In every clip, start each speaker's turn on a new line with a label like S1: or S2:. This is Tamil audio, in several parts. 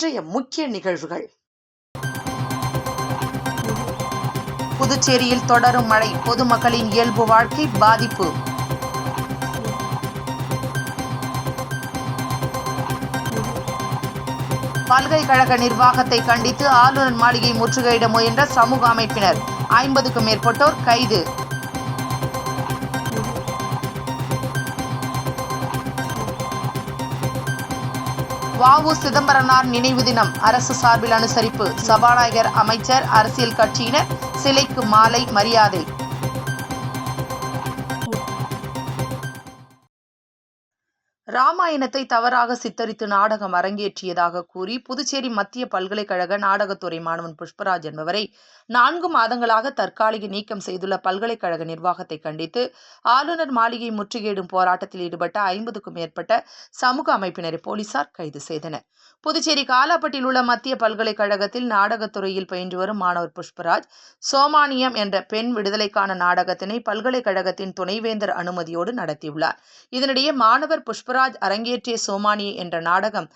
S1: இன்றைய முக்கிய நிகழ்வுகள். புதுச்சேரியில் தொடரும் மழை பொதுமக்களின் இயல்பு வாழ்க்கை பாதிப்பு. பல்கலைக்கழக நிர்வாகத்தை கண்டித்து ஆளுநர் மாளிகை முற்றுகையிட முயன்ற சமூக அமைப்பினர் ஐம்பதுக்கும் மேற்பட்டோர் கைது. வாவு சிதம்பரனார் நினைவு தினம். அரசு சார்பில் அனுசரிப்பு. சபாநாயகர் அமைச்சர் அரசியல் கட்சியினர் சிலைக்கு மாலை மரியாதை. ராமாயணத்தை தவறாக சித்தரித்து நாடகம் அரங்கேற்றியதாக கூறி புதுச்சேரி மத்திய பல்கலைக்கழக நாடகத்துறை மாணவன் புஷ்பராஜ் என்பவரை நான்கு மாதங்களாக தற்காலிக நீக்கம் செய்துள்ள பல்கலைக்கழக நிர்வாகத்தை கண்டித்து ஆளுநர் மாளிகை முற்றுகையிடும் போராட்டத்தில் ஈடுபட்ட ஐம்பதுக்கும் மேற்பட்ட சமூக அமைப்பினரை போலீசார் கைது செய்தனர். புதுச்சேரி காலாப்பட்டில் உள்ள மத்திய பல்கலைக்கழகத்தில் நாடகத்துறையில் பயின்று வரும் மாணவர் புஷ்பராஜ் சோமானியம் என்ற பெண் விடுதலைக்கான நாடகத்தினை பல்கலைக்கழகத்தின் துணைவேந்தர் அனுமதியோடு நடத்தியுள்ளார். இதனிடையே மாணவர் புஷ்பராஜ் அரங்கேற்றிய சோமானி என்ற நாடகம்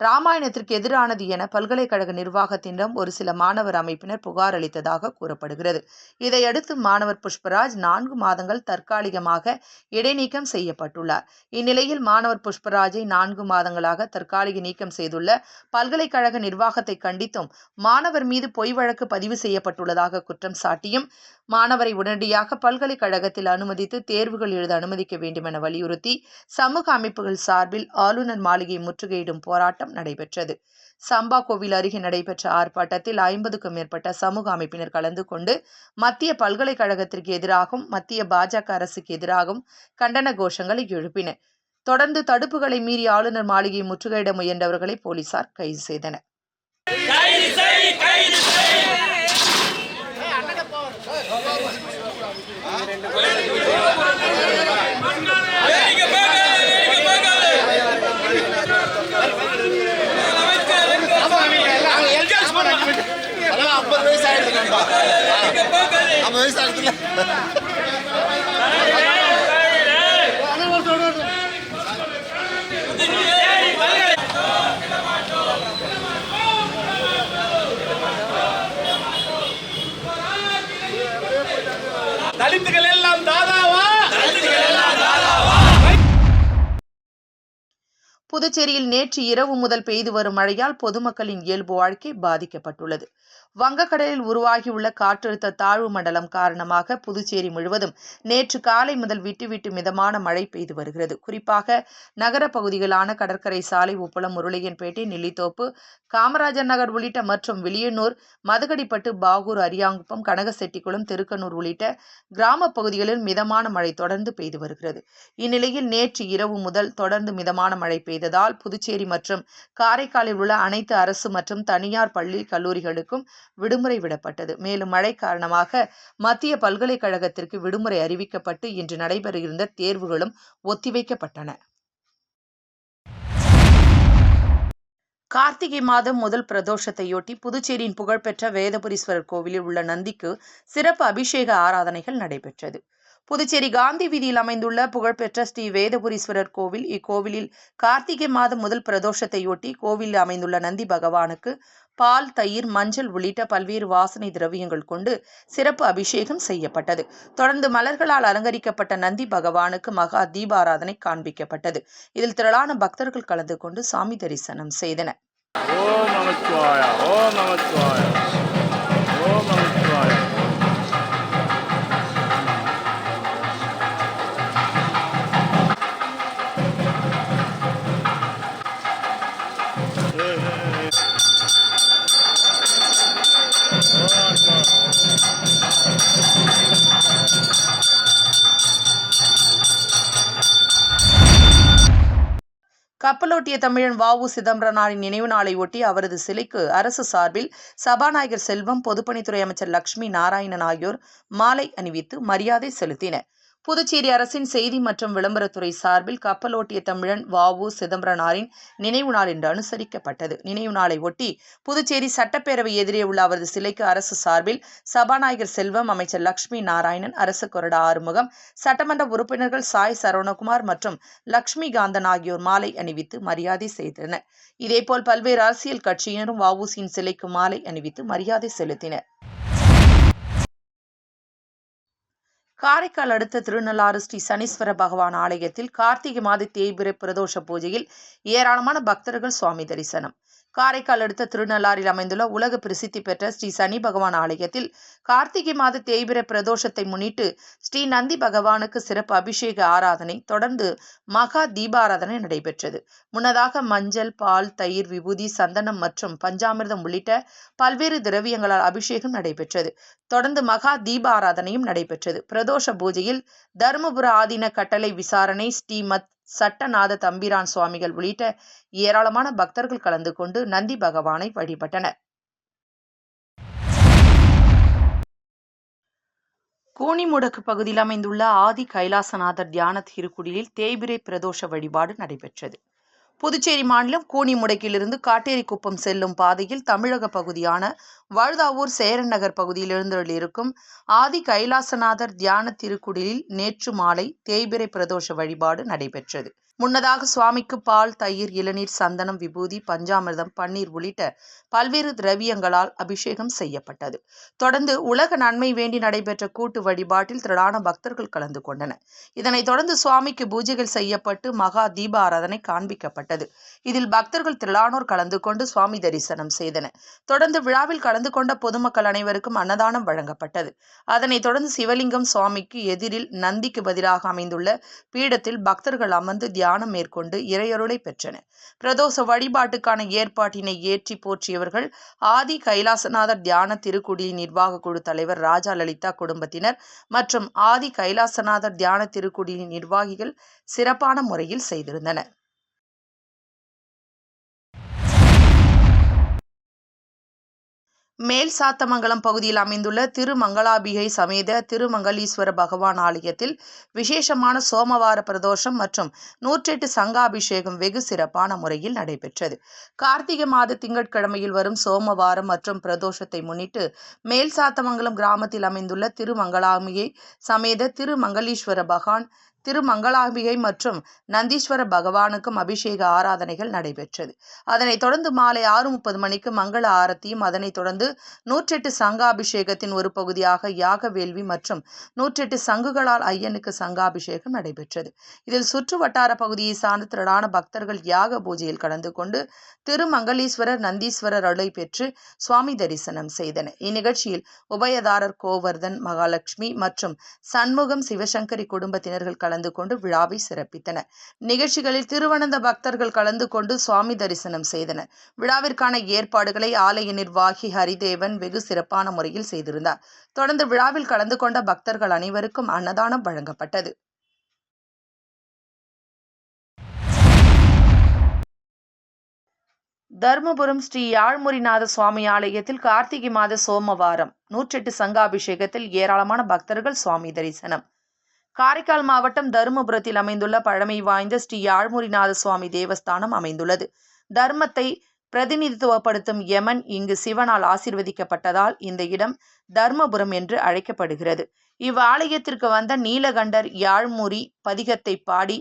S1: ராமாயணத்திற்கு எதிரானது என பல்கலைக்கழக நிர்வாகத்திடம் ஒரு சில மாணவர் அமைப்பினர் புகார் அளித்ததாக கூறப்படுகிறது. இதையடுத்து மாணவர் புஷ்பராஜ் நான்கு மாதங்கள் தற்காலிகமாக இடைநீக்கம் செய்யப்பட்டுள்ளார். இந்நிலையில் மாணவர் புஷ்பராஜை நான்கு மாதங்களாக தற்காலிக நீக்கம் செய்துள்ள பல்கலைக்கழக நிர்வாகத்தை கண்டித்தும் மாணவர் மீது பொய் வழக்கு பதிவு செய்யப்பட்டுள்ளதாக குற்றம் சாட்டியும் மாணவரை உடனடியாக பல்கலைக்கழகத்தில் அனுமதித்து தேர்வுகள் எழுத அனுமதிக்க வேண்டும் என வலியுறுத்தி சமூக அமைப்புகள் சார்பில் ஆளுநர் மாளிகை முற்றுகையிடும் போராட்டம் நடைபெற்றது. சம்பா கோவில் அருகே நடைபெற்ற ஆர்ப்பாட்டத்தில் ஐம்பதுக்கும் மேற்பட்ட சமூக அமைப்பினர் கலந்து கொண்டு மத்திய பல்கலைக்கழகத்திற்கு எதிராகவும் மத்திய பாஜக அரசுக்கு எதிராகவும் கண்டன கோஷங்களை எழுப்பினர் தொடர்ந்து தடுப்புகளை மீறி ஆளுநர் மாளிகையை முற்றுகையிட முயன்றவர்களை போலீசார் கைது செய்தனர்.
S2: கைது
S3: ஐம்பது வயசு ஆயிடுது ஐம்பது வயசு ஆயிடுதுல
S2: தலித்துகள் எல்லாம் தான்
S1: புதுச்சேரியில் நேற்று இரவு முதல் பெய்து வரும் மழையால் பொதுமக்களின் இயல்பு வாழ்க்கை பாதிக்கப்பட்டுள்ளது. வங்கக்கடலில் உருவாகியுள்ள காற்றழுத்த தாழ்வு மண்டலம் காரணமாக புதுச்சேரி முழுவதும் நேற்று காலை முதல் விட்டு விட்டு மிதமான மழை பெய்து வருகிறது. குறிப்பாக நகர பகுதிகளான கடற்கரை சாலை உப்பளம் முருளையன்பேட்டை நெல்லித்தோப்பு காமராஜர் நகர் உள்ளிட்ட மற்றும் விளியனூர் மதுகடிப்பட்டு பாகூர் அரியாங்குப்பம் கனகசெட்டிக்குளம் திருக்கனூர் உள்ளிட்ட கிராம பகுதிகளில் மிதமான மழை தொடர்ந்து பெய்து வருகிறது. இந்நிலையில் நேற்று இரவு முதல் தொடர்ந்து மிதமான மழை பெய்ததால் புதுச்சேரி மற்றும் காரைக்காலில் உள்ள அனைத்து அரசு மற்றும் தனியார் பள்ளி கல்லூரிகளுக்கும் விடுமுறை விடப்பட்டது. மேலும் மழை காரணமாக மத்திய பல்கலைக்கழகத்திற்கு விடுமுறை அறிவிக்கப்பட்டு இன்று நடைபெற இருந்த தேர்வுகளும் ஒத்திவைக்கப்பட்டன. கார்த்திகை மாதம் முதல் பிரதோஷத்தையொட்டி புதுச்சேரியின் புகழ்பெற்ற வேதபுரீஸ்வரர் கோவிலில் உள்ள நந்திக்கு சிறப்பு அபிஷேக ஆராதனைகள் நடைபெற்றது. புதுச்சேரி காந்தி வீதியில் அமைந்துள்ள புகழ்பெற்ற ஸ்ரீ வேதபுரீஸ்வரர் கோவில் இக்கோவிலில் கார்த்திகை மாதம் முதல் பிரதோஷத்தையொட்டி கோவிலில் அமைந்துள்ள நந்தி பகவானுக்கு பால் தயிர் மஞ்சள் உள்ளிட்ட பல்வேறு வாசனை திரவியங்கள் கொண்டு சிறப்பு அபிஷேகம் செய்யப்பட்டது. தொடர்ந்து மலர்களால் அலங்கரிக்கப்பட்ட நந்தி பகவானுக்கு மகா தீபாராதனை காண்பிக்கப்பட்டது. இதில் திரளான பக்தர்கள் கலந்து கொண்டு சாமி தரிசனம் செய்தனர்.
S4: ஓம் நமச்சிவாய ஓம் நமச்சிவாய ஓம் நமச்சிவாய.
S1: கப்பலோட்டிய தமிழன் வாவு சிதம்பரனாரின் நினைவு நாளை ஒட்டி அவரது சிலைக்கு அரசு சார்பில் சபாநாயகர் செல்வம் பொதுப்பணித்துறை அமைச்சர் லட்சுமி நாராயணன் ஆகியோர் மாலை அணிவித்து மரியாதை செலுத்தினர். புதுச்சேரி அரசின் செய்தி மற்றும் விளம்பரத்துறை சார்பில் கப்பலோட்டிய தமிழன் வஉ சிதம்பரனாரின் நினைவு நாள் இன்று அனுசரிக்கப்பட்டது. நினைவு நாளை ஒட்டி புதுச்சேரி சட்டப்பேரவை எதிரே உள்ள அவரது சிலைக்கு அரசு சார்பில் சபாநாயகர் செல்வம் அமைச்சர் லட்சுமி நாராயணன் அரசு கொறடா ஆறுமுகம் சட்டமன்ற உறுப்பினர்கள் சாய் சரவணகுமார் மற்றும் லட்சுமி காந்தன் ஆகியோர் மாலை அணிவித்து மரியாதை செய்தனர் இதேபோல் பல்வேறு அரசியல் கட்சியினரும் வஉசியின் சிலைக்கு மாலை அணிவித்து மரியாதை செலுத்தினர். காரைக்கால் அடுத்த திருநள்ளாறு ஸ்ரீ சனீஸ்வர பகவான் ஆலயத்தில் கார்த்திகை மாத தேய்பிரை பிரதோஷ பூஜையில் ஏராளமான பக்தர்கள் சுவாமி தரிசனம். காரைக்கால் அடுத்த திருநள்ளாறில் அமைந்துள்ள உலக பிரசித்தி பெற்ற ஸ்ரீ சனி பகவான் ஆலயத்தில் கார்த்திகை மாத தேய்பிர பிரதோஷத்தை முன்னிட்டு ஸ்ரீ நந்தி பகவானுக்கு சிறப்பு அபிஷேக ஆராதனை தொடர்ந்து மகா தீபாராதனை நடைபெற்றது. முன்னதாக மஞ்சள் பால் தயிர் விபூதி சந்தனம் மற்றும் பஞ்சாமிர்தம் உள்ளிட்ட பல்வேறு திரவியங்களால் அபிஷேகம் நடைபெற்றது. தொடர்ந்து மகா தீபாராதனையும் நடைபெற்றது. பிரதோஷ பூஜையில் தருமபுர ஆதீன கட்டளை விசாரணை ஸ்ரீமத் சட்டநாத தம்பிரான் சுவாமிகள் உள்ளிட்ட ஏராளமான பக்தர்கள் கலந்து கொண்டு நந்தி பகவானை வழிபட்டனர். கூனிமுடக்கு பகுதியில் அமைந்துள்ள ஆதி கைலாசநாதர் தியான திருக்குடியில் தேய்பிரை பிரதோஷ வழிபாடு நடைபெற்றது. புதுச்சேரி மாநிலம் கூனிமுடக்கிலிருந்து காட்டேரிக்குப்பம் செல்லும் பாதையில் தமிழக பகுதியான வழுதாவூர் சேரன் நகர் பகுதியில் எழுந்தருளிருக்கும் ஆதி கைலாசநாதர் தியான திருக்குடிலில் நேற்று மாலை தேய்பிரை பிரதோஷ வழிபாடு நடைபெற்றது. முன்னதாக சுவாமிக்கு பால் தயிர் இளநீர் சந்தனம் விபூதி பஞ்சாமிர்தம் பன்னீர் உள்ளிட்ட பல்வேறு திரவியங்களால் அபிஷேகம் செய்யப்பட்டது. தொடர்ந்து உலக நன்மை வேண்டி நடைபெற்ற கூட்டு வழிபாட்டில் திரளான பக்தர்கள் கலந்து கொண்டனர். இதனைத் தொடர்ந்து சுவாமிக்கு பூஜைகள் செய்யப்பட்டு மகா தீபாராதனை காண்பிக்கப்பட்டது. இதில் பக்தர்கள் திரளானோர் கலந்து கொண்டு சுவாமி தரிசனம் செய்தனர். தொடர்ந்து விழாவில் கலந்து கொண்ட பொதுமக்கள் அனைவருக்கும் அன்னதானம் வழங்கப்பட்டது. அதனைத் தொடர்ந்து சிவலிங்கம் சுவாமிக்கு எதிரில் நந்திக்கு பதிலாக அமைந்துள்ள பீடத்தில் பக்தர்கள் அமர்ந்து தியானம் மேற்கொண்டு இறையருளை பெற்றனர். பிரதோஷ வழிபாட்டுக்கான ஏற்பாட்டினை ஏற்றி போற்றியவர்கள் ஆதி கைலாசநாதர் தியான திருக்குடி நிர்வாக குழு தலைவர் ராஜா லலிதா குடும்பத்தினர் மற்றும் ஆதி கைலாசநாதர் தியான திருக்குடியின் நிர்வாகிகள் சிறப்பான முறையில் செய்திருந்தனர். மேல் சாத்தமங்கலம் பகுதியில் அமைந்துள்ள திருமங்களாபிகை சமேத திருமங்கலீஸ்வர பகவான் ஆலயத்தில் விசேஷமான சோமவார பிரதோஷம் மற்றும் நூற்றெட்டு சங்காபிஷேகம் வெகு சிறப்பான முறையில் நடைபெற்றது. கார்த்திகை மாத திங்கட்கிழமையில் வரும் சோமவாரம் மற்றும் பிரதோஷத்தை முன்னிட்டு மேல் சாத்தமங்கலம் கிராமத்தில் அமைந்துள்ள திருமங்களாம்பிகை சமேத திருமங்கலீஸ்வர பகவான் திருமங்களாம்பிகை மற்றும் நந்தீஸ்வர பகவானுக்கும் அபிஷேக ஆராதனைகள் நடைபெற்றது. அதனைத் தொடர்ந்து மாலை ஆறு முப்பது மணிக்கு மங்கள ஆரத்தியும் அதனைத் தொடர்ந்து நூற்றெட்டு சங்காபிஷேகத்தின் ஒரு பகுதியாக யாக வேள்வி மற்றும் நூற்றெட்டு சங்குகளால் ஐயனுக்கு சங்காபிஷேகம் நடைபெற்றது. இதில் சுற்று வட்டார பகுதியை சார்ந்த திரளான பக்தர்கள் யாக பூஜையில் கலந்து கொண்டு திருமங்கலீஸ்வரர் நந்தீஸ்வரர் அருளை பெற்று சுவாமி தரிசனம் செய்தனர். இந்நிகழ்ச்சியில் உபயதாரர் கோவர்தன் மகாலட்சுமி மற்றும் சண்முகம் சிவசங்கரி குடும்பத்தினர்கள் கலந்து கொண்டு விழாவை சிறப்பித்தனர் நிகழ்ச்சிகளில் திருவனந்த பக்தர்கள் கலந்து கொண்டு சுவாமி தரிசனம் செய்தனர். விழாவிற்கான ஏற்பாடுகளை ஆலய நிர்வாகி ஹரிதேவன் வெகு சிறப்பான முறையில் செய்திருந்தார். தொடர்ந்து விழாவில் கலந்து கொண்ட பக்தர்கள் அனைவருக்கும் அன்னதானம் வழங்கப்பட்டது. தர்மபுரம் ஸ்ரீ யாழ்முரிநாத சுவாமி ஆலயத்தில் கார்த்திகை மாத சோமவாரம் நூற்றெட்டு சங்காபிஷேகத்தில் ஏராளமான பக்தர்கள் சுவாமி தரிசனம். காரைக்கால் மாவட்டம் தருமபுரத்தில் அமைந்துள்ள பழமை வாய்ந்த ஸ்ரீ யாழ்முரிநாத சுவாமி தேவஸ்தானம் அமைந்துள்ளது. தர்மத்தை பிரதிநிதித்துவப்படுத்தும் யமன் இங்கு சிவனால் ஆசிர்வதிக்கப்பட்டதால் இந்த இடம் தர்மபுரம் என்று அழைக்கப்படுகிறது. இவ்வாலயத்திற்கு வந்த நீலகண்டர் யாழ்முறி பதிகத்தை பாடி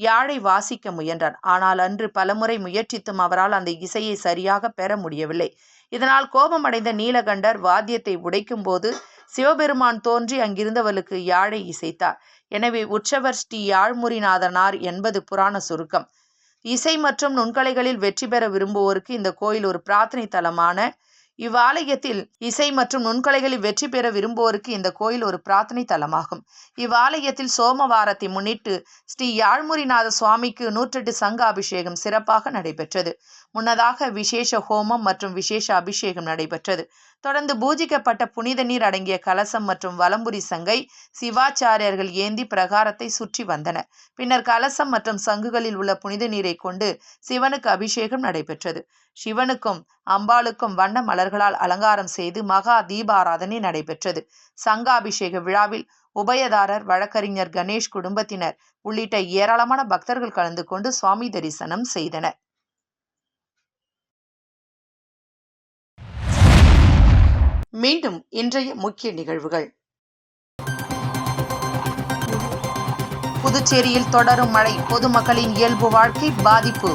S1: யாழை வாசிக்க முயன்றார் ஆனால் அன்று பலமுறை முயற்சித்தும் அவரால் அந்த இசையை சரியாக பெற முடியவில்லை. இதனால் கோபமடைந்த நீலகண்டர் வாத்தியத்தை உடைக்கும் போது சிவபெருமான் தோன்றி அங்கிருந்தவர்களுக்கு யாழை இசைத்தார். எனவே உற்சவர் ஸ்ரீ யாழ்முரிநாதனார் என்பது புராண சுருக்கம். இசை மற்றும் நுண்கலைகளில் வெற்றி பெற விரும்புவோருக்கு இந்த கோயில் ஒரு பிரார்த்தனை தலமான. இவ்வாலயத்தில் இசை மற்றும் நுண்கலைகளில் வெற்றி பெற விரும்புவோருக்கு இந்த கோயில் ஒரு பிரார்த்தனை தலமாகும். இவ்வாலயத்தில் சோமவாரத்தை முன்னிட்டு ஸ்ரீ யாழ்முரிநாத சுவாமிக்கு நூற்றெட்டு சங்க அபிஷேகம் சிறப்பாக நடைபெற்றது. முன்னதாக விசேஷ ஹோமம் மற்றும் விசேஷ அபிஷேகம் நடைபெற்றது. தொடர்ந்து பூஜிக்கப்பட்ட புனித நீர் அடங்கிய கலசம் மற்றும் வலம்புரி சங்கை சிவாச்சாரியர்கள் ஏந்தி பிரகாரத்தை சுற்றி வந்தனர் பின்னர் கலசம் மற்றும் சங்குகளில் உள்ள புனித நீரை கொண்டு சிவனுக்கு அபிஷேகம் நடைபெற்றது. சிவனுக்கும் அம்பாளுக்கும் வண்ண மலர்களால் அலங்காரம் செய்து மகா தீபாராதனை நடைபெற்றது. சங்காபிஷேக விழாவில் உபயதாரர் வழக்கறிஞர் கணேஷ் குடும்பத்தினர் உள்ளிட்ட ஏராளமான பக்தர்கள் கலந்து கொண்டு சுவாமி தரிசனம் செய்தனர். மீண்டும் இன்றைய முக்கிய நிகழ்வுகள். புதுச்சேரியில் தொடரும் மழை பொதுமக்களின் இயல்பு வாழ்க்கை பாதிப்பு.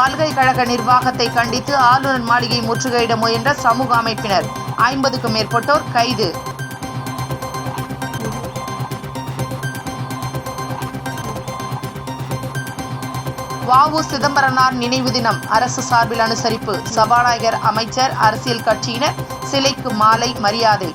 S1: பல்கலைக்கழக நிர்வாகத்தை கண்டித்து ஆளுநர் மாளிகை முற்றுகையிட முயன்ற சமூக அமைப்பினர் ஐம்பதுக்கும் மேற்பட்டோர் கைது. வாவு சிதம்பரனார் நினைவு தினம். அரசு சார்பில் அனுசரிப்பு. சபாநாயகர் அமைச்சர் அரசியல் கட்சியினர் சிலைக்கு மாலை மரியாதை.